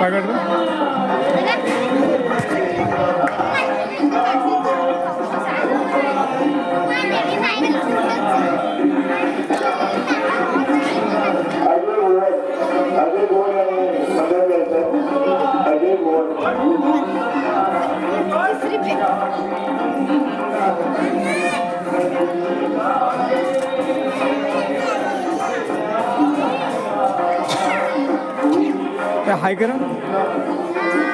काय काढलं हाय करा.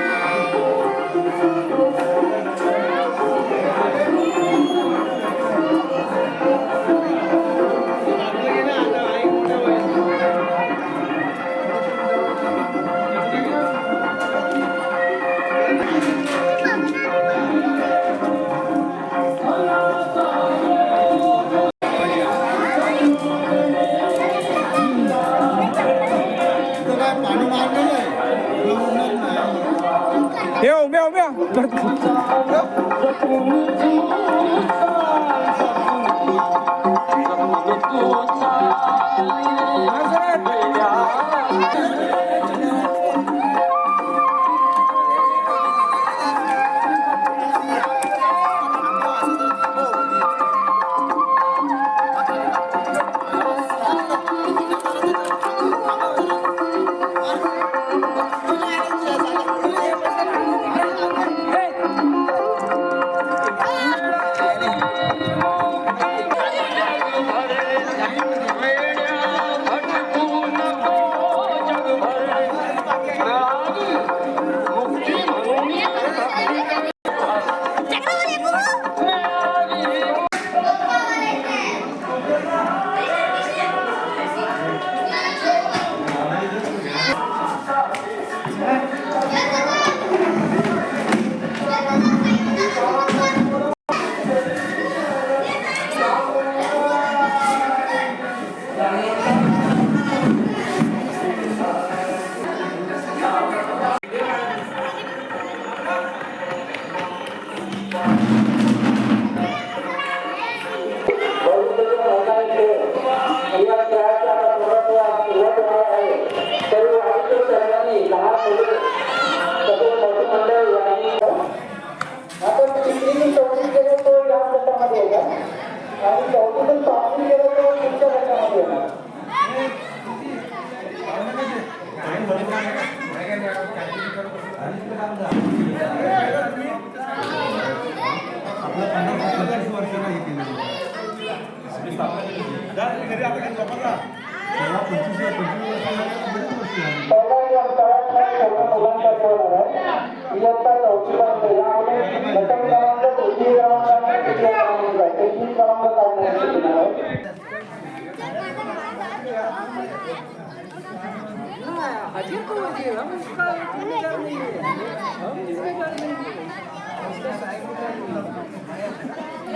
पहिला नियम तळातल्या सर्व मुलांसाठी होणार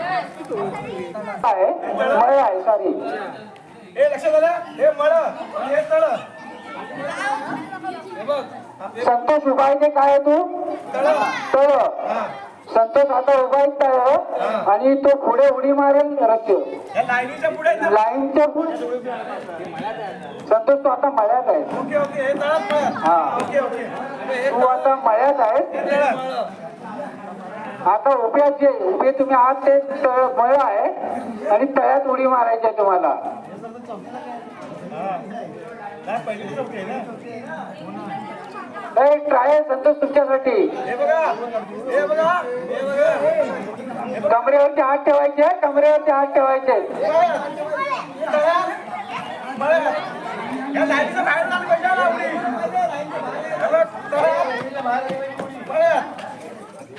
आहे. ते आहे मळ आहे सॉरी हे लक्षात आलं? हे मळ. हे तळ. संतोष उभायचे काय आहे तू? तळ. तळ. हा. संतोष आता उभायच आहे आणि तो पुढे उडी मारेल रस्ते लाईनीच्या पुढे. लाईनच्या पुढे. संतोष तू आता मळ्यात आहे. Okay okay. हे तू आता मळ्यात आहे. तळ. आता उभ्या जे उभे तुम्ही आहात ते तळ मळ आहे आणि तळ्यात उडी मारायची आहे तुम्हाला. नाही ट्राय संतोष तुमच्यासाठी? कमरेवरती हात ठेवायचे कमरेवरती हात ठेवायचे बाहेर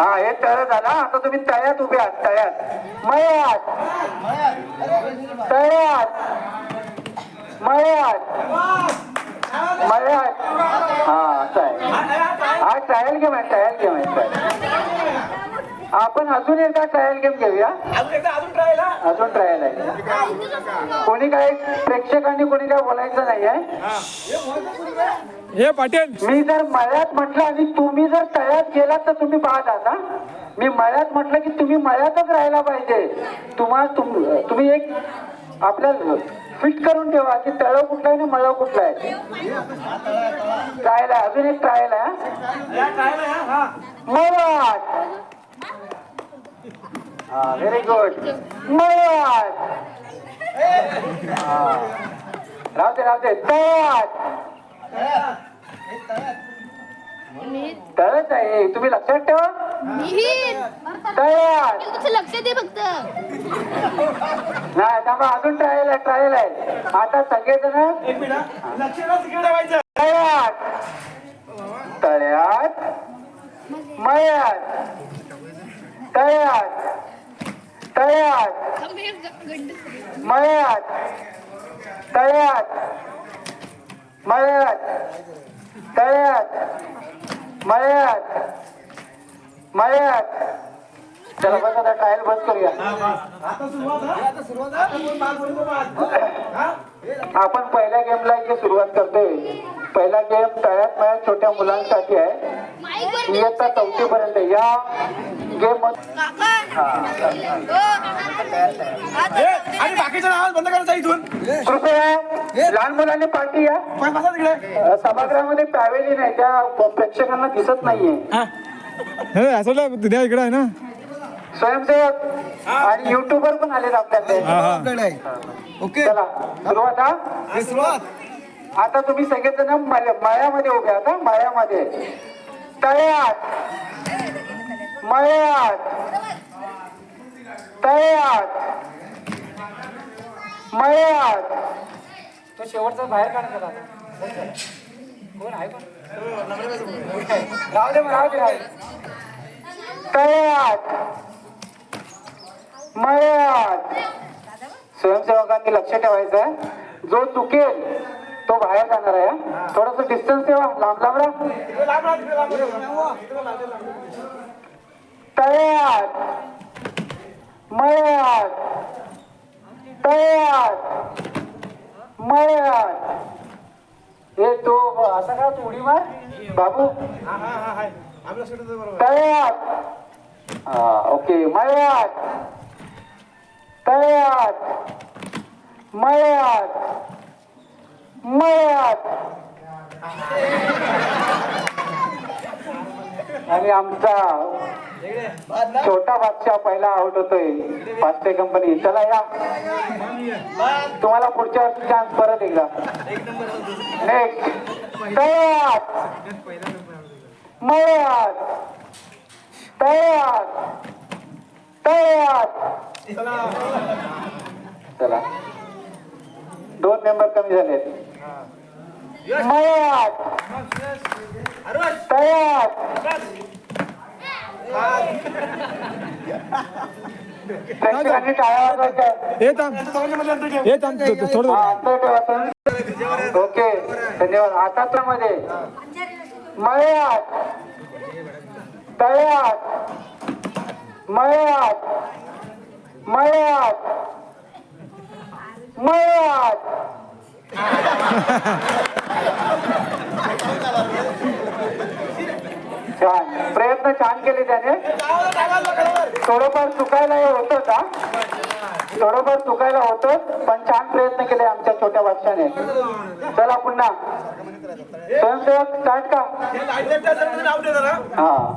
हे हे तळ झाला. आता तुम्ही तळ्यात उभे आहात तळ्यात मळ्यात तळ्यात मळ्यात मळ्यात हा आहे. हा ट्रायल गेम आहे ट्रायल गेम आहे. आपण अजून एकदा ट्रायल गेम घेऊया. अजून ट्रायल आहे. कोणी काय प्रेक्षकांनी कोणी काय बोलायचं नाही आहे हे पाटील. मी जर मळ्यात म्हटलं आणि तुम्ही जर तळ्यात गेलात तर तुम्ही बाद आहात हा मी मळ्यात म्हटलं की तुम्ही मळ्यातच राहायला पाहिजे. तुम्हाला तुम- तुम्ही एक आपल्याला फिट करून ठेवा की तळ कुठलं आहे आणि मळ कुठलं आहे ट्रायल आहे अजून एक ट्रायल आहे. या ट्रायल आहे हा. मळ्यात हा व्हेरी गुड मळ्यात हा. राहू दे तळच आहे. तुम्ही लक्षात ठेवा. लक्ष दे फक्त? नाही थांबा अजून ट्रायल आहे ट्रायल आहे. आता सगळेजण ठेवायचं. तळ्यात मळ्यात तळ्यात तळ्यात मळ्यात तळ्यात मळ्यात तळ्यात मळ्यात मळ्यात चला बस आता ट्रायल बंद करूया. हा हा? हा? आपण पहिल्या गेमला इथे सुरुवात करतोय. पहिला गेम तळ्यात मळ्यात छोट्या मुलांसाठी आहे. इयत्ता चौथी पर्यंत या गेम आणि बाकीच्या आवाज बंद करायचा इथून? कृपया लहान मुलांनी पार्टी या. पण बसा तिकडे. अ, सभागृहामध्ये पॅवेलिन आहे त्या प्रेक्षकांना दिसत नाहीये. हे. असं नाही, द्या इकडे आहे ना? स्वयंसेवक आणि युट्यूबर पण आपल्याकडे. हा हा. ओके. चला सुरुवात हा. सुरुवात. आता तुम्ही सगळेजण मळ- मळ्यामध्ये उभे आता मळ्यामध्ये. तळ्यात. मळ्यात. तळ्यात. मळ्यात. तो शेवटचा बाहेर काढत आला कोण आहे राहू दे राहू दे राहू दे. मळ्यात. स्वयंसेवकांनी लक्ष ठेवायचं जो चुकेल तो बाहेर जाणार आहे थोडस डिस्टन्स ठेवा. लांब लांब राहा. मयात लांब मळ्यात हे तो असा का तू उडी मार? बाबू. हा हा हा तळ्यात ओके मळ्यात तळ्यात मळ्यात मळ्यात आणि आमचा छोटा बादशाह पहिला आउट होतोय. फास्टे कंपनी चला या. तुम्हाला पुढच्या वर्षी चान्स परत एकदा. नेक्स्ट तळ्यात मळ्यात तळ्यात तळ्यात चला. दोन मेंबर कमी झालेत. मळ्यात अरे तळ्यात प्रेक्षकांनी टाळ्या वाजवायच्या हे थांब. हे थांब थो- थो- थोडं हा, अंतर ठेवा तुम्ही. ओके धन्यवाद. आता तर मध्ये मळ्यात. तळ्यात. मळ्यात. मळ्यात. मळ्यात छान प्रयत्न छान केले त्याने. थोडंफार चुकायला हे होतच हा थोडंफार चुकायला होतच पण छान प्रयत्न केले आमच्या छोट्या बादशाने. चला पुन्हा. स्वयंसेवक स्टार्ट का? हा.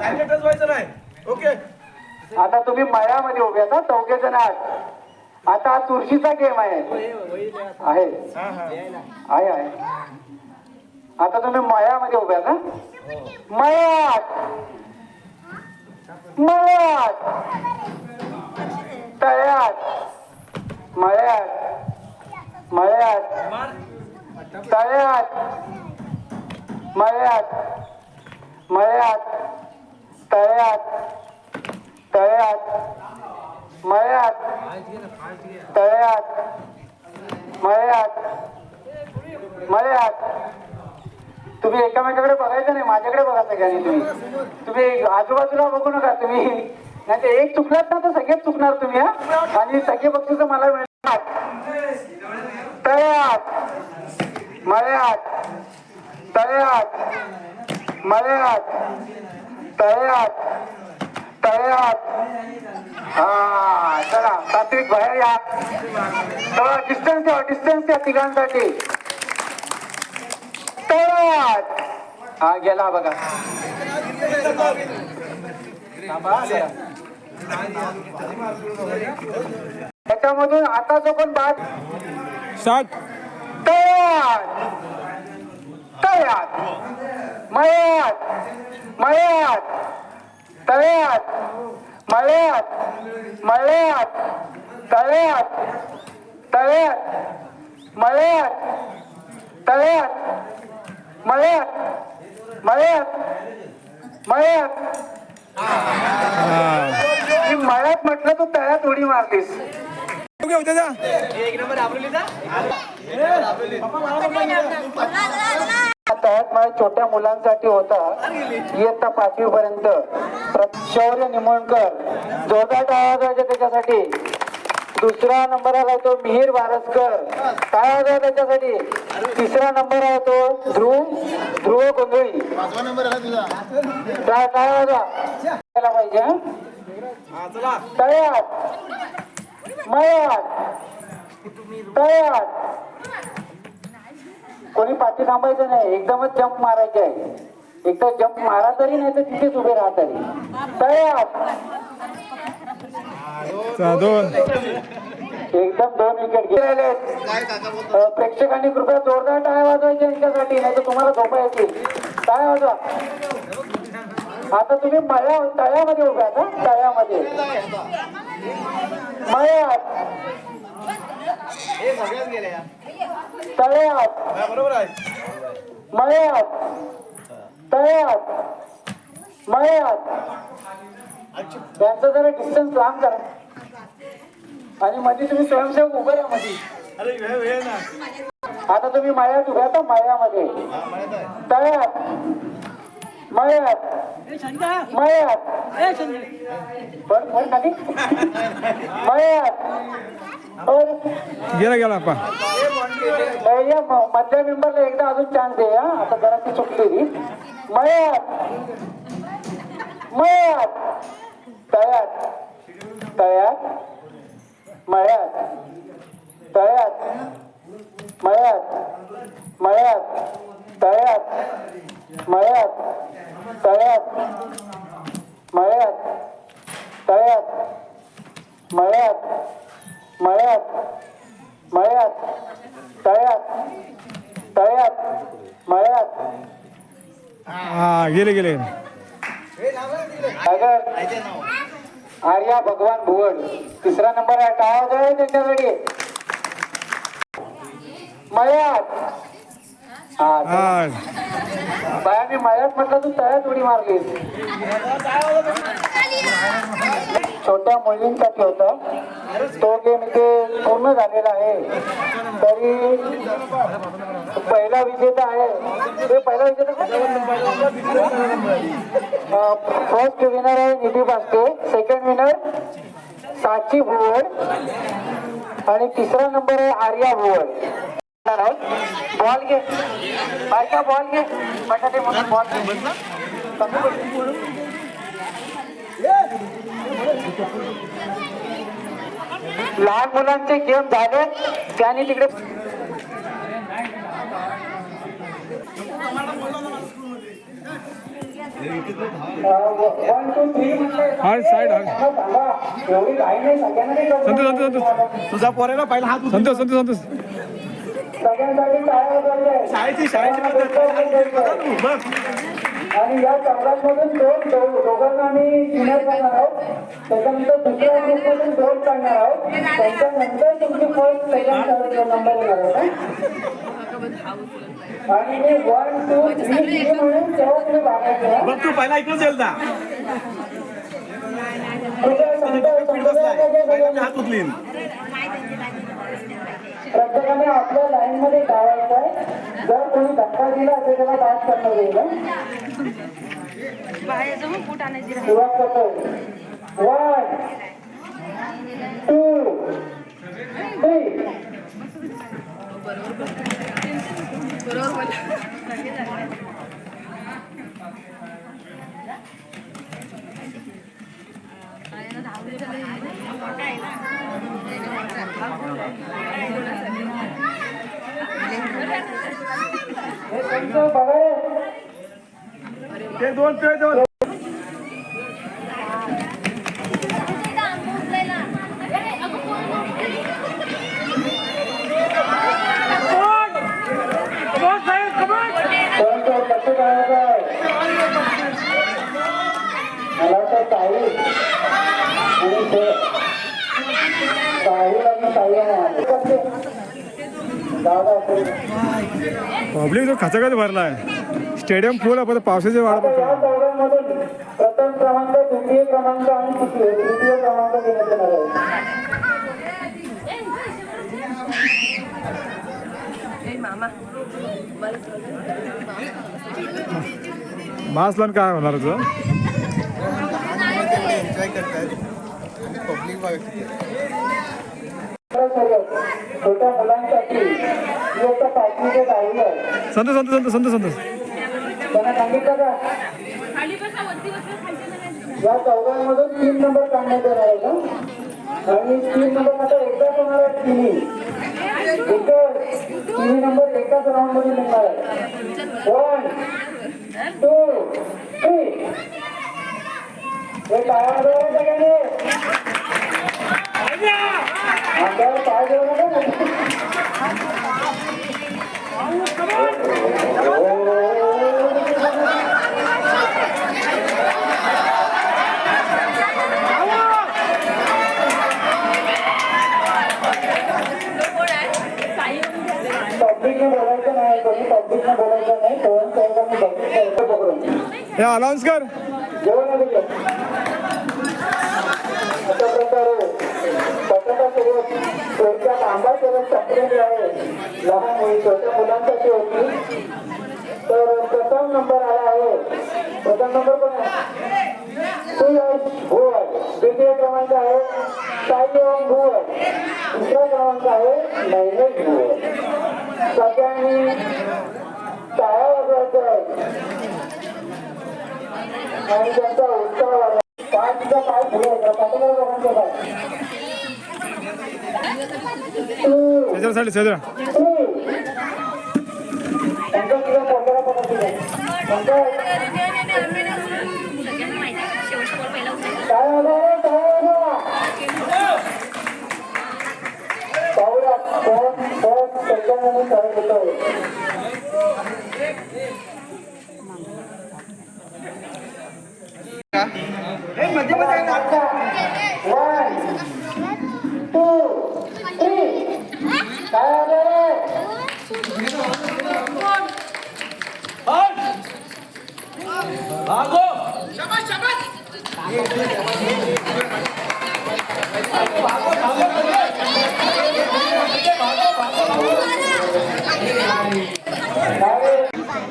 ओके आता तुम्ही मळ्यामध्ये उभे आता चौघे जण आहात. आता हा चुरशीचा गेम आहे. आहे. आहे आहे. आता तुम्ही मळ्यामध्ये उभे आहात हा? मळ्यात तळ्यात मळ्यात मळ्यात तळ्यात मळ्यात मळ्यात तळ्यात तळ्यात मळ्यात तळ्यात मळ्यात मळ्यात. तुम्ही एकामेकाकडे बघायचं नाही नाही माझ्याकडे बघा सगळ्यांनी तुम्ही. तुम्ही आजूबाजूला बघू नका तुम्ही. नाही ते एक चुकलात ना तर सगळेच चुकणार तुम्ही हा? आणि सगळे बक्षीस मला मिळणार. तळ्यात मळ्यात तळ्यात मळ्यात तळ्यात तळ्यात. हा चला सात्विक बाहेर या. चला डिस्टन्स द्या डिस्टन्स द्या तिघांसाठी. तळ्यात. हा गेला बघा. त्याच्यामधून आता जो पण बाद स्टार्ट तळ्यात तळ्यात मळ्यात. मळ्यात. तळ्यात. मळ्यात. मळ्यात. तळ्यात. तळ्यात. मळ्यात. तळ्यात. मळ्यात. मळ्यात. मळ्यात. मी मळ्यात म्हटलं तू तळ्यात उडी मारलीस होते जा तळ्यात मला छोट्या मुलांसाठी होता. इयत्ता पाचवी पर्यंत शौर्य निमोणकर. जोरदार टाळा त्याच्यासाठी. दुसरा नंबर आला तो मिहीर बारसकर टाळा वाजवा त्याच्यासाठी. तिसरा नंबर आहे तो ध्रुव ध्रुव गोंधळी. टाळा टाळा वाजवा केला पाहिजे तळ्यात मळ्यात तळ्यात कोणी पाठी थांबायचं नाही एकदमच जंप मारायचे आहे. एक तर जंप मारा तरी नाही तर तिथेच उभे राहा तरी. तयार. एकदम दोन विकेट गेलेले. अ, प्रेक्षकांनी कृपया जोरदार टाळ्या वाजवायच्या यांच्यासाठी नाही तर तुम्हाला झोपा येतील. टाळ्या वाजवा. आता तुम्ही मळ्या तळ्यामध्ये उभ्या हं? तळ्यामध्ये. मळ्यात. तळ्यात. बरोबर आहे. मळ्यात. तळ्यात. मळ्यात. त्यांचं जरा डिस्टन्स लांब करा. आणि मध्ये तुम्ही स्वयंसेवक उभे राहा मध्ये ना. आता तुम्ही मळ्यात उभ्या तर मळ्यामध्ये. तळ्यात. मळ्यात. मळ्यात. पण पण खाली मळ्यात. बरं. गेला गेला या म- मधल्या मेंबरला एकदा अजून चान्स दे हा. आता जरा ती चुकलेली मळ्यात. मळ्यात. तळ्यात. तळ्यात. मळ्यात. तळ्यात. मळ्यात. मळ्यात. तळ्यात. मळ्यात तळ्यात मळ्यात तळ्यात मळ्यात मळ्यात मळ्यात तळ्यात तळ्यात मळ्यात हा गेले गेले. अगर आर्या भगवान भुवड तिसरा नंबर आहे टाळा जाय त्यांच्यासाठी. मळ्यात हा हा. बाया मी मळ्यात म्हटलं तू तळ्यात उडी मारली छोट्या मुलींसाठी होता. तो गेम इथे पूर्ण झालेला आहे. तरी पहिला विजेता आहे. ते पहिला विजेता फर्स्ट विनर आहे निधी बास्के सेकंड विनर साची भुवड. आणि तिसरा नंबर आहे आर्या भुवड बॉल घे. बायका बॉल घे. बटाटे म्हणून बॉल लहान मुलांचे गेम झाले. त्याने तिकडे वन टू थ्री एवढी काही नाही सगळ्यांना तुझा पोरेला पहिला हात. संतोष संतोष संतोष. शाळेची शाळेची आणि या चौघांमधून दोन दोघांना आम्ही विनर करणार आहोत. त्याच्यानंतर दुसऱ्या ग्रुपमधून दोन काढणार आहोत. त्याच्यानंतर तुमची फर्स्ट सेकंड नंबर आणि मी वन टू थ्री म्हणून तेव्हा तुम्ही बघायचं. बघ तू पहिला इकडून येईल ना. कृपया संतोष- बसलाय. पहिला मी संतोषाचे हात उचलीन. प्रत्येकाने आपल्या लाईन मध्ये धावायचं आहे. जर कोणी धक्का दिला तर त्याला पास करण्यात येईल? सुरुवात करतोय. वन टू थ्री ते दोन ते दोन पब्लिक जो खचाखच भरला आहे स्टेडियम फुल आहे पण पावसाची वाढ आता या चौघांमधून प्रथम क्रमांक द्वितीय क्रमांक आणि तृतीय क्रमांक देण्यात येणार आहे मास लावून काय होणार तुझं छोट्या मुलांसाठी इयत्ता पाचवी ते दहावी आहे संत संत संत संत संत या चौघांमधून तीन नंबर काढण्यात येणार आहे का आणि तीन नंबर आता एकदाच होणार आहे तिन्ही. तिन्ही नंबर एकाच राऊंडमध्ये निघणार आहे. वन टू थ्री हे काय सगळ्यांनी आपल्याला पाय देऊ नका पब्लिकने बोलायचं नाही कोणी पब्लिकने बोलायचं नाही दोन साहेबांनी बघितलं पकडून हे अनाऊन्स कर जेवण आलं का? अशा प्रकारे पत्रकार सोबत थोडक्यात आंबा सोबत संपलेली आहे. लहान मुली छोट्या मुलांसाठी होती. तर प्रथम नंबर आला आहे. प्रथम नंबर पण आहे? सुयश भुवन द्वितीय क्रमांक आहे साईराम भुवन दुसरा क्रमांक आहे नैवेश भुवन सगळ्यांनी टाळ्या वाजवायच्या आहेत आणि त्यांचा उत्साह वाढला. पाचचा पाय पुढे होता पाय Two, त्याच्यासाठी सजरा three. त्यांचा तुझा पोटाला पकडा तुझा. त्यांचा काय आलं रे? काय आलं? पाहूया कोण कोण सेकंदाने सहज होतोयमध्ये मध्ये वन टू थ्री काय आलं रे? भागो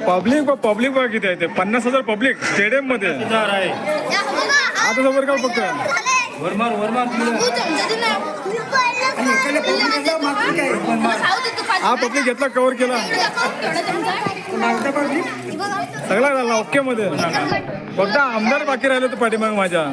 पब्लिक पब्लिक बघा किती आहे ते. पन्नास हजार पब्लिक स्टेडियममध्ये. आता समोर का फक्त? वरमार वरमार हा पब्लिक घेतला कव्हर केला. सगळा झाला ओके मध्ये. फक्त आमदार बाकी राहिले होते पाठीमाग माझ्या.